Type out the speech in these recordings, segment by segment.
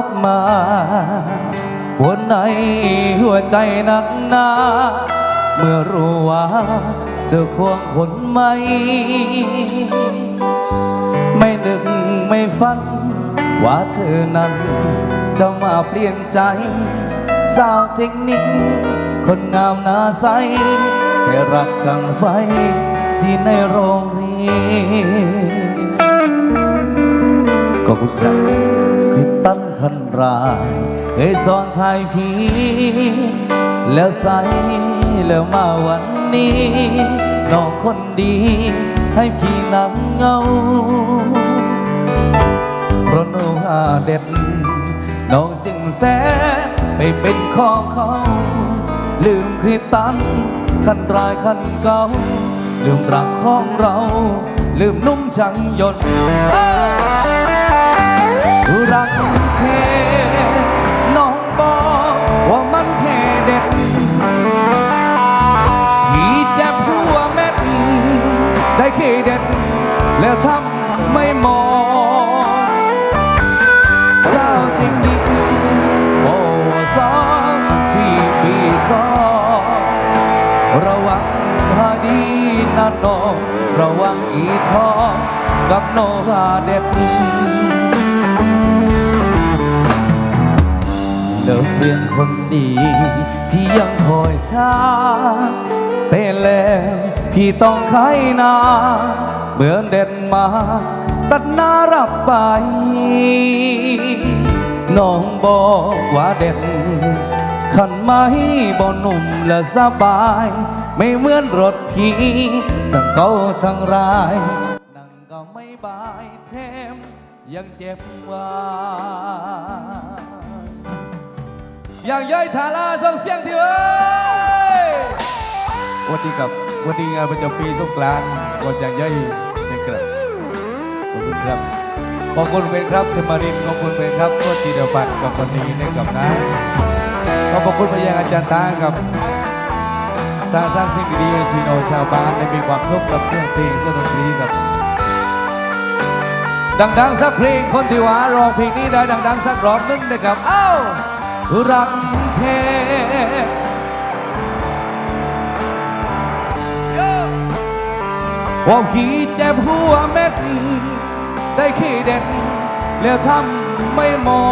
กมาบนในหัวใจหนักหนาเมื่อรู้ว่าเจอควงคนใหม่ ไม่นึกไม่ฝัน ว่าเธอนั้นจะมาเปลี่ยนใจ สาวเทคนิคคนงามหน้าใสแต่รักจังไฟที่ในโรงเรียนก็คุณครับคริส ตั้นคันรายเคยสอนชายพีแล้วใสแล้วมาวันนี้น้องคนดี ให้พี่นั่งเงาเพราะน้องอาเด็ดน้องจึงแสนไปเป็นข้อเขาลืมคริตันคันรายคันเก่าลืมรักของเรา ลืมนุ่มช่างยนต์รัก แล้วทำไม่มองสาจริงดิโอ้สองที่ปีสองระวังหาดีนะน้องระวังอีทองกับโนราเด็ดเลิกเรียนคนดีพี่ยังคอยช้าแต่แล้วพี่ต้องไขนา มื่อเด่นมา ตัดหน้ารับไป น้องบอกว่าเด่นขันไม้บ่หนุ่มและสบาย ไม่เหมือนรถพีทั้งเก่าทั้งรายนั่งก็ไม่บายแถมยังเจ็บว่าอย่างย่อยฐานาส่งเสียงที่เอ้ยวันนี้กับวันนี้งานประจำปีสงกรานต์วันอย่างย่อย นะครับขอบคุณครับขอบคุณเป็นครับเทมารินขอบคุณเป็นครับตัวจีเดฟันกับวันนี้นะครับนะขอบคุณไปยังอาจารย์ตากับสร้างสร้างสิ่งดีๆให้พี่น้องชาวบ้านได้มีความสุขกับเสียงเพลงเสียงดนตรีกับ ดังๆสักเพลงคนที่ว่าร้องเพลงนี้ได้ดังๆสักรอบนึงนะครับ เอ้ารักเท ว่าพี่เจ็บหัวเม็ด ได้ขี้เด็ด แล้วทำไม่มอ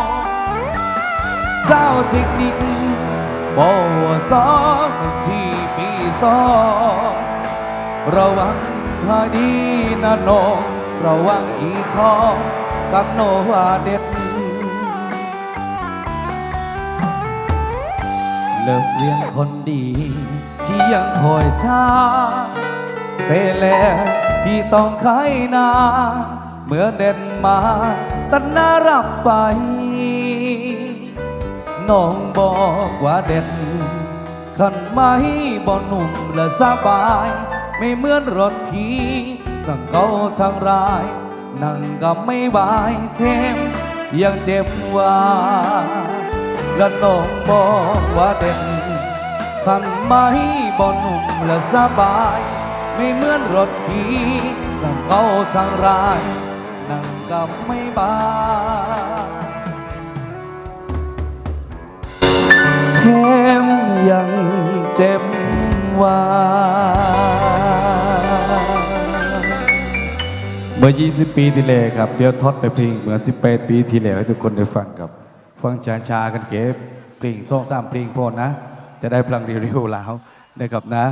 งเศร้าเทคนิคบอกว่าสองที่ปีสองระวังให้ดีนะน้องระวังอีทองกับโนวาเด็ดเลิกเรียนคนดีพี่ยังคอยช้า แต่แล้วพี่ต้องไขนาเมื่อเด่นมาตัดหน้ารับไป น้องบอกว่าเด่นขันไม้บ่หนุ่มและสบาย ไม่เหมือนรถพี่ทั้งเก่าทั้งราย นั่งก็ไม่บายเทมยังเจ็บว่าและน้องบอกว่าเด่นขันไม้บ่หนุ่มและสบาย ไม่เหมือนรถผีทั้งเก่าทั้งรายนั่งกับไม่บายแถมยังเจ็บว่าเมื่อ 20 ปีที่แล้วครับเดี๋ยวทอดไปเพลงเมื่อ 18 ปีที่แล้วให้ทุกคนได้ฟังครับ ฟังช้าๆกันเก็บเพลงสองสามเพลงพอนะ จะได้พลังเร็วๆแล้วนะครับนะ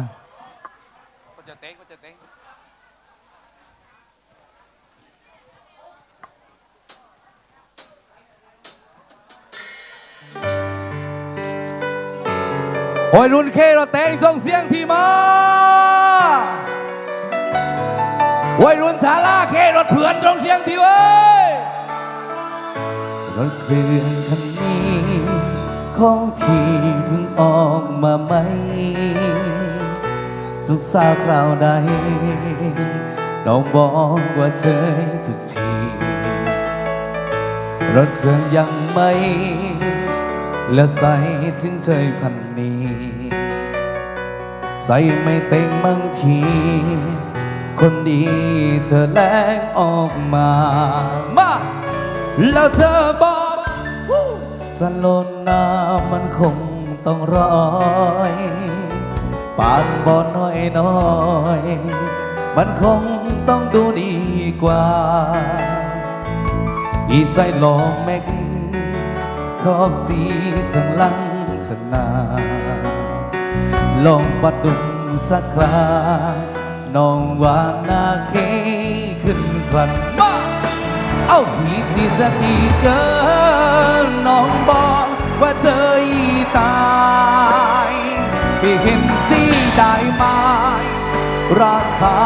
โอ้ยรุ่นเคเราเต้งส่งเสียงทีมาวัยรุ่นทาราเครถเผื่อนตรงเชียงทีเว้ยรถเพื่อนคันนี้ของพี่เพิ่งออกมาใหม่ทุกสาวคราวใดน้องบอกว่าเจอทุกที รถเครื่องยังไม่และใส่ถึงเธอคันนี้ ใส่ไม่เต็งบางที คนดีเธอแลกออกมา มา แล้วเธอบอกจะลนน้ำมันคงต้องรอยปานบอน้อยน้อย มันคงต้องดูดีกว่า อีใส่ลองแม็กขอบสีจังลังจังนา ลองบัดดุมสักคราน้องว่านาเคขึ้นควันมาเอาทีที่สติเกินน้องบอกว่าเธอตายพี่เห็นสีได้ไหมราคา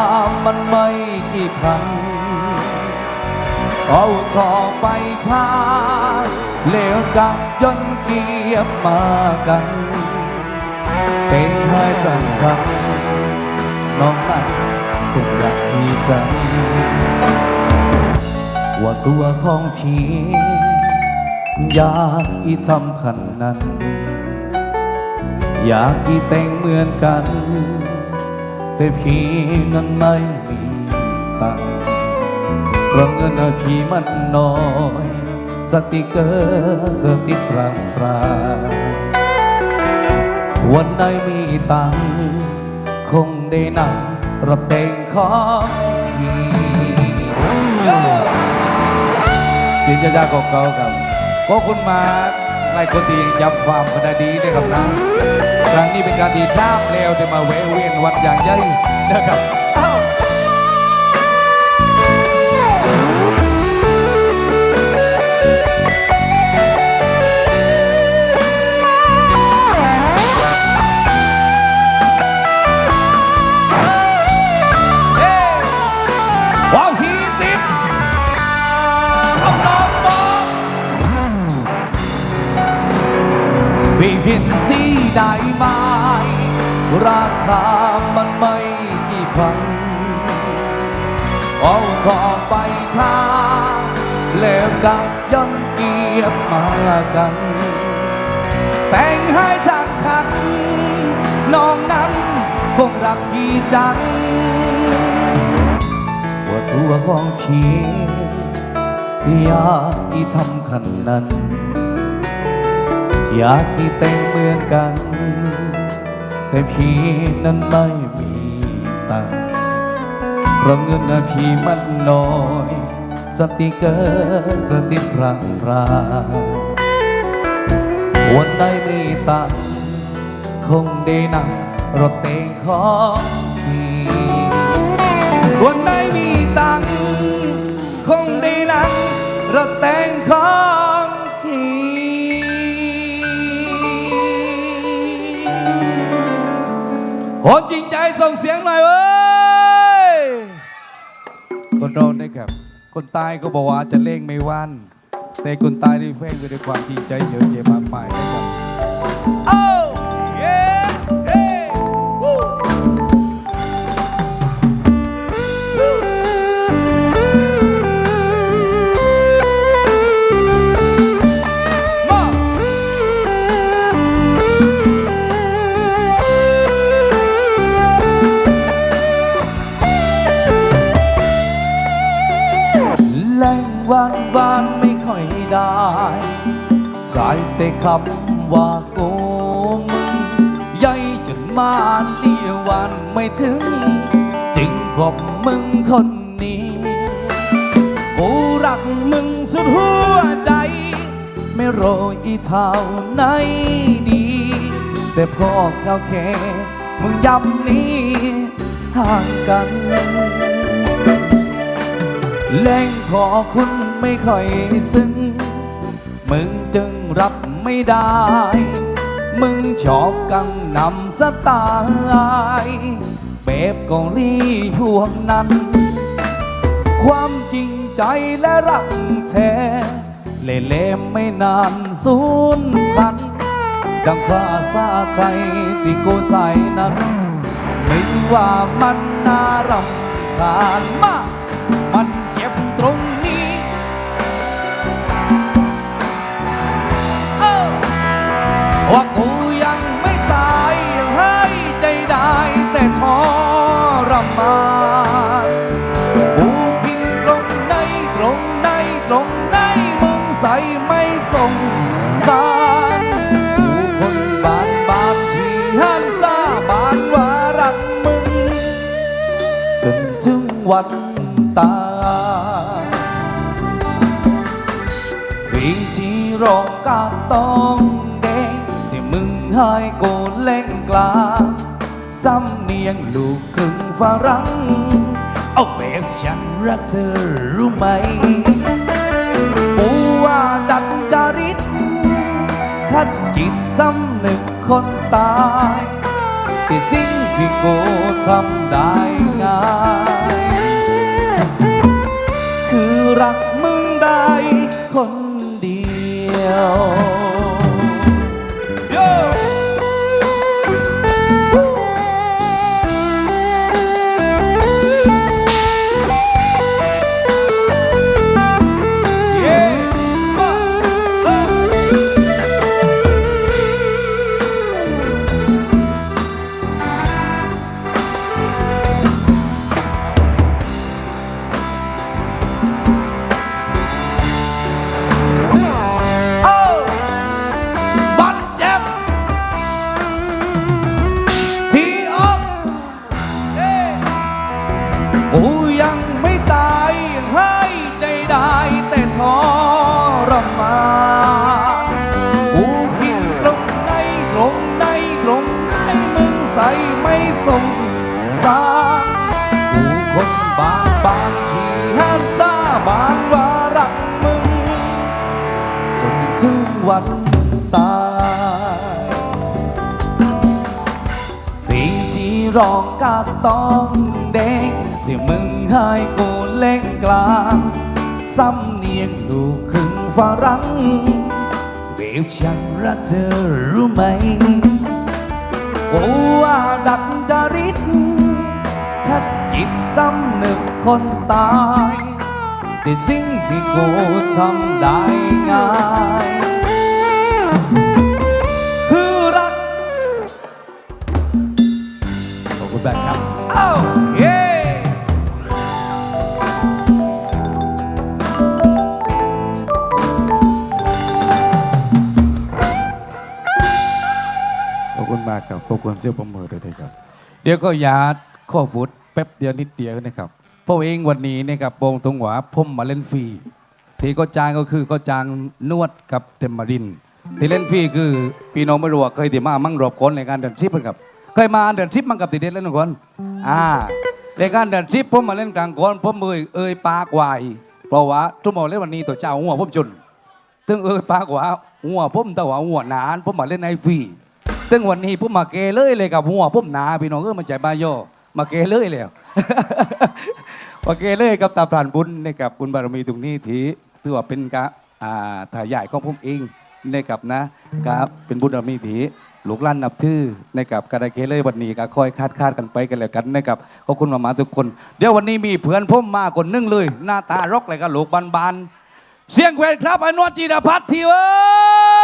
มันไม่กี่พัน เอาทองไปพาเหลวกับยนต์เกียบมากันเป็น ให้สังคับน้องนั้นคงรักพี่จังว่าตัวของพี่อยากอีทำขันนั้น อยากอีแต่งเหมือนกัน แต่พี่นั้นไม่มีตังเพราะเงินเอาพี่มันน้อย สติเกอร์สติกพรางพราง วันไหนมีตังคงได้นั่งรถเต่งของพี่เสียงยาๆเก่าครับเพราะคุณมาหลายคนที่ย้ำความกันได้ครับนะ ครั้งนี้เป็นการที่ท่ามแล้วที่มาเวเวียนวันอย่างใหญ่นะครับ ทองไปพาแล้วกับย้อนเกียบมากัน แต่งให้จังคันน้องนั้นคงรักพี่จังว่าตัวของพี่อยากอีทำขันนั้น อยากอีแต่งเหมือนกัน แต่พี่นั้นไม่มีตังค เพราะเงินนะพี่มันน้อย สติเกอร์สติพรังพรางวันไหนมีตังคงได้นั่งรถเต็งของพี่วันไหนมีตังคงได้นั่งรถแต่งของขี่คนจริงใจส่งเสียงหน่อยเว้ย น้องนะครับ คนตายก็บอกว่าจะเล่งไม่วัน แต่คนตายได้เฟ้งไปด้วยความที่ใจเยอะแยะมากมายนะครับ คำว่าโกมึงใหญ่จนมาเลียวันไม่ถึงจึงพบมึงคนนี้ กูรักมึงสุดหัวใจ ไม่รยอีเท่าไหนดี แต่พอเข้าแค่มึงย้ำนี้ห่างกันแรงขอคุณไม่ค่อยซึ้งมึงจึงรับ ไม่ได้ มึงชอบกังนำสไตล์แบบเกาหลีพวกนั้น ความจริงใจและรักแท้เล่เล่มไม่นานสูญพันดังฟ้าซาใจที่กูใจนั้น ไม่ว่ามันน่ารำคาญมาก มันเจ็บตรง จนถึงวันตายเพลงที่ร้องกาต้องแดงที่มึงให้โกนเล่งกลาสำเนียงลูกครึ่งฝรั่งเอาแบบฉันรักเธอรู้ไหมปูว่าดัดจริตขัดจิตสำหนึกคนตาย ที่สิ่งที่กูทำได้ง่าย คือรัก กู ร้องกาต้องแดงที่มึงให้กูเล่งกลางสำเนียงลูกครึ่งฝรั่งเบลฉันรักเธอรู้ไหมกูว่าดัดจริตขัดจิตสำหนึกคนตาย แต่สิ่งที่กูทำได้ง่าย ดี๋ยวก็ยาดข้อพูดแป๊บเดียวนิดเดียวนะครับพราะเองวันนี้นะครับโปงตรงหวาผมมาเล่นฟรีที่ก็จ้างก็คือก็จ้างนวดกับเทมมารินที่เล่นฟรีคือพี่น้องไม่รู้ว่าเคยติมามั่งรอบคนในการเดินทริปครับเคยมาเดินทริปมั่งกับติเด็ดเล่นทุกคนอ่าในการเดินทริปผมมาเล่นกลางคนผมเอ่ยเอ่ยปากวายเพราะว่าทุ่มบอเล่นวันนี้ตัวเจ้าหัวผมจุนตึงเอ่ยปากว่าหัวผมแต่ว่าหัวนานผมมาเล่นไอฟรี ตึงวันนี้ผมมาเกเลยเลยกับหัวผมหนาพี่น้องเออมาใจบายโยมาเกเลยแล้วโอเคเลยกับตาพรานบุญนะครับบุญบารมีตรงนี้ที่ถือว่าเป็นกะอ่าถ่ายใหญ่ของผมเองนะครับนะครับเป็นบุญบารมีที่ลูกล้านนับถือนะครับกระไดเคเลยวันนี้ก็คอยคาดคาดกันไปกันแล้วกันนะครับขอบคุณมามาทุกคน เดี๋ยววันนี้มีเพื่อนผมมาคนหนึงเลย หน้าตารกเลยกับลูกบานๆเสียงแควนครับอนวลจีรพัฒน์ทีเว้ย